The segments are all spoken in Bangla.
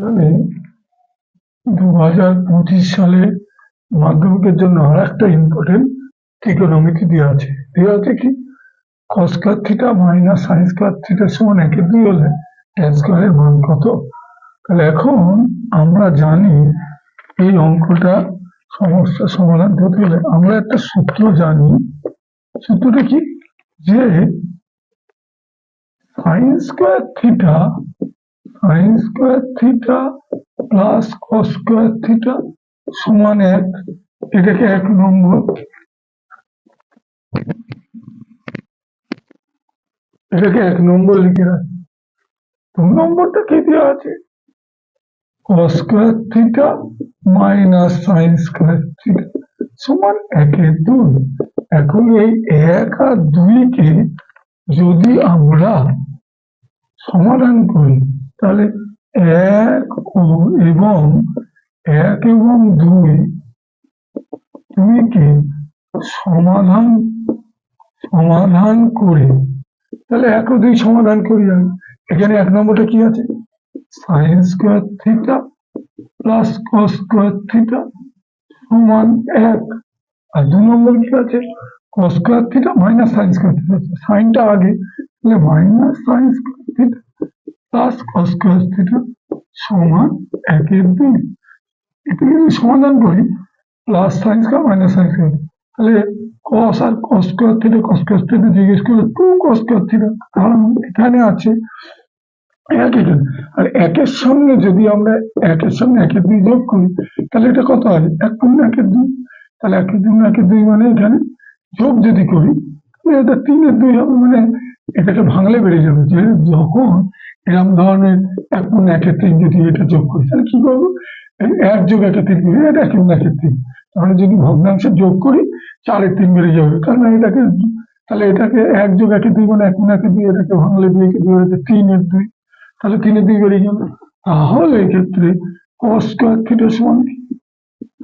এখানে দু হাজার পঁচিশ সালে মাধ্যমিকের জন্য আর একটা ইম্পর্টেন্ট ত্রিকোণমিতি দেওয়া আছে। দেওয়া আছে কি? Cos square theta minus sine square theta সমান একে দুই হলে ট্যান মান কত? তাহলে এখন আমরা জানি এই অঙ্কটা সমস্যা সমাধান করতে গেলে আমরা একটা সূত্র জানি। সূত্রটা কি? যে sine square theta sine square theta plus cos square theta সমান এক। এটাকে এক নম্বর। এটাকে এক নম্বর লিখে রাখি। দু নম্বরটা কি দেওয়া আছে? Cos theta minus sine square theta সমান একের দুই। এখন এই এক আর দুইকে যদি আমরা সমাধান করি তাহলে এক ও এবং এক এবং দুই দুইকে সমাধান সমাধান করে, তাহলে এক ও দুই সমাধান করি আমি। এখানে এক নম্বরটা কি আছে? Sine square theta plus cos square theta সমান এক। আর দু নম্বর কি আছে? Cos square theta minus sine square theta সাইনটা আগে, তাহলে minus sine square theta plus cos square theta সমান একের দুই। এটা যদি সমাধান করি plus sine square minus sine square তাহলে কস আর cos square theta cos square theta জিজ্ঞেস করলে, টু কস স্কোয়ার থিটা কারণ এখানে আছে। এক এখানে আর একের সঙ্গে যদি আমরা একের সঙ্গে একের দুই যোগ করি, তাহলে এটা কত হয়? এক পূর্ণ একের দুই। তাহলে একের দুই একের দুই মানে এখানে যোগ যদি করি এটা তিনের দুই হবে মানে এটাকে ভাঙলে বেড়ে যাবে। যে যখন এরকম ধরনের এক পূর্ণ একের তিন যদি এটা যোগ করি, তাহলে কি করব? এক যোগ একটা তিন করি এটা এক পূর্ণ একের তিন। তাহলে যদি ভগ্নাংশে যোগ করি চারের তিন বেড়ে যাবে। কারণ এটাকে, তাহলে এটাকে এক যোগ একের দুই মানে এক পূর্ণ একের দুই, এটাকে ভাঙলে দুই দুই হয়েছে তিনের দুই। তাহলে তিনের দুই বেরিয়ে যাবে। তাহলে এক্ষেত্রে কস সমান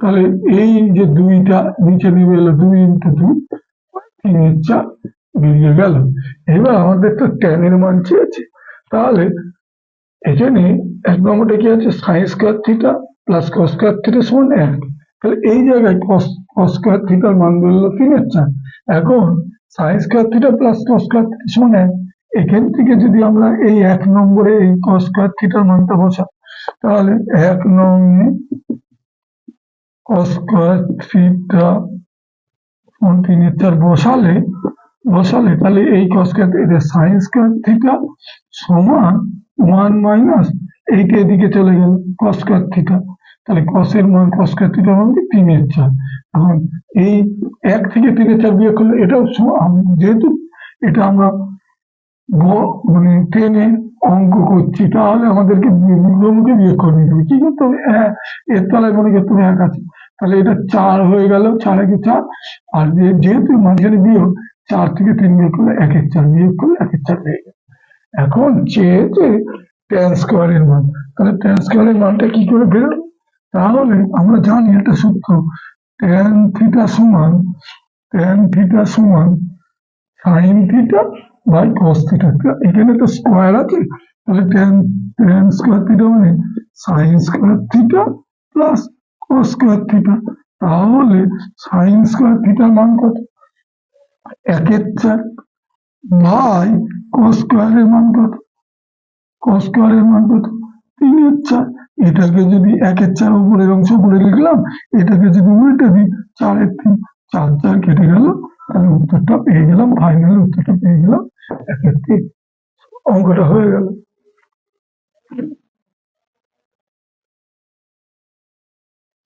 তাহলে এই যে দুইটা নিচে নেমে এলো দুই ইন্টু দুই তিনের চার বেরিয়ে গেল এবার আমাদের তো ট্যানের মান চেয়েছে। তাহলে এখানে এক নম্বরটা কি আছে? Sine square theta plus cos square theta সমান এক। তাহলে এই জায়গায় কস কস স্কোয়ার থিটার মান বেরোলো তিনের চার। এখন sine square theta plus cos square theta সমান এক। এখান থেকে যদি আমরা এই এক নম্বরে এই কস স্কোয়ার থিটার মানটা বসাই, তাহলে এক নঙ্গে কস স্কোয়ার থিটা তিনের চার বসালে বসালে তাহলে এই কস স্কোয়ার এটা সাইন স্কোয়ার থিটা সমান ওয়ান মাইনাস এইটা এদিকে চলে গেল কস স্কোয়ার থিটা তাহলে কসের মান কস স্কোয়ার থিটা কি তিনের চার। এখন এই এক থেকে তিনের চার বিয়োগ করলে এটাও যেহেতু এটা আমরা মানে টেনে অঙ্ক করছি, তাহলে আমাদেরকে মুখে বিয়োগ করে নিতে হবে। কি করতে হবে? এর তলায় মনে করতে হবে এক আছে। তাহলে এটা চার হয়ে গেল, চার একে চার? আর যেহেতু মাঝখানে বিয়োগ, চার থেকে তিন বিয়োগ করলে একের চার বিয়োগ করলে একের চার হয়ে গেল। এখন চেয়েছে ট্যান স্কোয়ারের মান, তাহলে ট্যান স্কোয়ারের মানটা কি করে বেরোলো? তাহলে আমরা জানি একটা সূত্র ট্যান থিটা সমান ট্যান থিটা সমান sine theta by cos theta এখানে তো স্কোয়ার আছে, তাহলে ট্যান ট্যান স্কোয়ার থিটা মানে sine square theta plus cos square theta তাহলে সাইন স্কোয়ার থিটার মান কত? একের চার বাই কস স্কোয়ারের মান কত? কস স্কোয়ারের মান কত? তিনের চার, এটাকে যদি একের চার উপরের অংশ উপরে লিখলাম, এটাকে যদি উল্টে দিই চারের তিন, চার চার কেটে গেল, তাহলে উত্তরটা পেয়ে গেলাম ফাইনাল উত্তরটা পেয়ে গেলাম একের তিন। অঙ্কটা হয়ে গেল।